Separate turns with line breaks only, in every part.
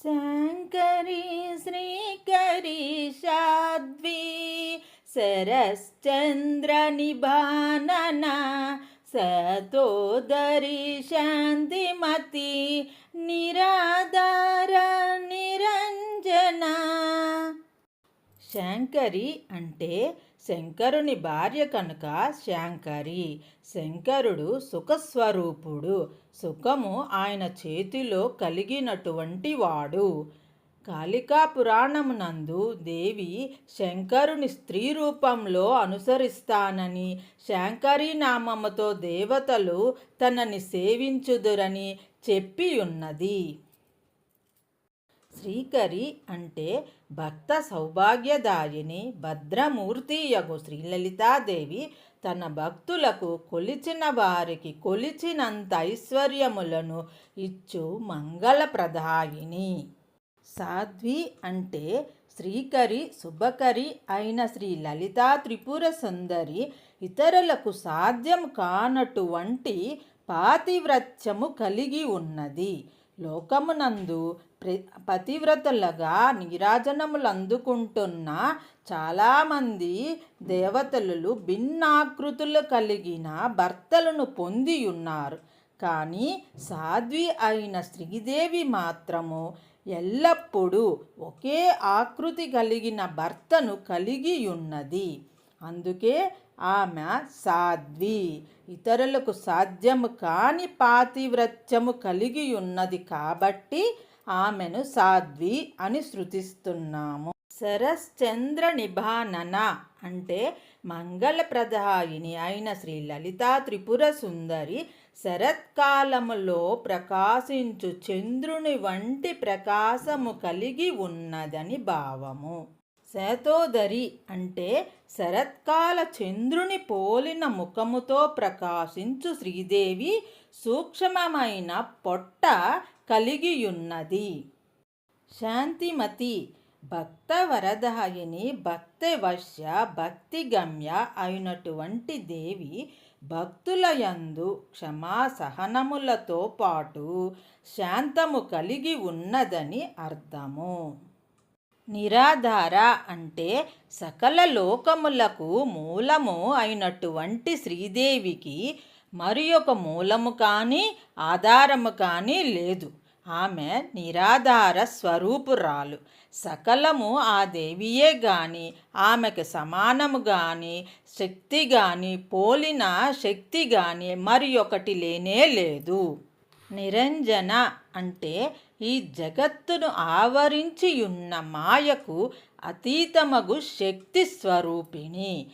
శంకరి శ్రీకరి సాధ్వి శరశ్చంద్ర నిభానన సతోదరి శంకరి అంటే శంకరుని భార్య కనుక శంకరి. శంకరుడు సుఖస్వరూపుడు. సుఖము ఆయన చేతిలో కలిగినటువంటి వాడు. కాళికా పురాణమునందు దేవి శంకరుని స్త్రీ రూపంలో అనుసరిస్తానని శంకరి నామముతో దేవతలు తనని సేవించుదురని చెప్పి ఉన్నది. శ్రీకరి అంటే భక్త సౌభాగ్యదాయిని భద్రమూర్తి యగు శ్రీలలితాదేవి తన భక్తులకు కొలిచిన వారికి కొలిచినంత ఐశ్వర్యములను ఇచ్చు మంగళప్రదాయిని. సాధ్వి అంటే శ్రీకరి శుభకరి అయిన శ్రీ లలితా త్రిపుర సుందరి ఇతరులకు సాధ్యం కానటువంటి పాతివ్రత్యము కలిగి ఉన్నది. లోకమునందు పతివ్రతలుగా నీరాజనములు అందుకుంటున్న చాలామంది దేవతలు భిన్నాకృతులు కలిగిన భర్తలను పొంది ఉన్నారు కానీ సాధ్వి అయిన శ్రీదేవి మాత్రము ఎల్లప్పుడూ ఒకే ఆకృతి కలిగిన భర్తను కలిగి ఉన్నది అందుకే ఆమె సాధ్వి. ఇతరులకు సాధ్యము కాని పాతివ్రత్యము కలిగి ఉన్నది కాబట్టి ఆమెను సాధ్వి అని శృతిస్తున్నాము. శరశ్చంద్ర నిభానన అంటే మంగళప్రదాయిని అయిన శ్రీ లలితా త్రిపుర సుందరి శరత్కాలములో ప్రకాశించు చంద్రుని వంటి ప్రకాశము కలిగి ఉన్నదని భావము. శతోదరి అంటే శరత్కాల చంద్రుని పోలిన ముఖముతో ప్రకాశించు శ్రీదేవి సూక్ష్మమైన పొట్ట కలిగియున్నది. శాంతిమతి భక్త వరదాయిని భక్తి వశ్య భక్తి గమ్య అయినటువంటి దేవి భక్తుల యందు క్షమా సహనములతో పాటు శాంతము కలిగి ఉన్నదని అర్థము. నిరాధార అంటే సకల లోకములకు మూలము అయినటువంటి శ్రీదేవికి మరి ఒక మూలము కానీ ఆధారము కానీ లేదు. ఆమె నిరాధార స్వరూపురాలు. సకలము ఆ దేవియే గాని ఆమెకు సమానము గాని శక్తి గాని పోలిన శక్తి గాని మరి ఒకటి లేనే లేదు. నిరంజన అంటే ఈ జగత్తును ఆవరించియున్న మాయకు అతీతమగు శక్తి స్వరూపిణి.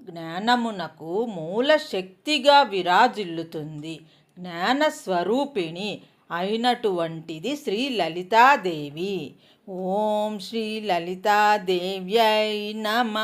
జ్ఞానమునకు మూల శక్తిగా విరాజిల్లుతుంది. జ్ఞానస్వరూపిణి అయినటువంటిది శ్రీ లలితాదేవి. ఓం శ్రీ లలితాదేవ్యై నమ.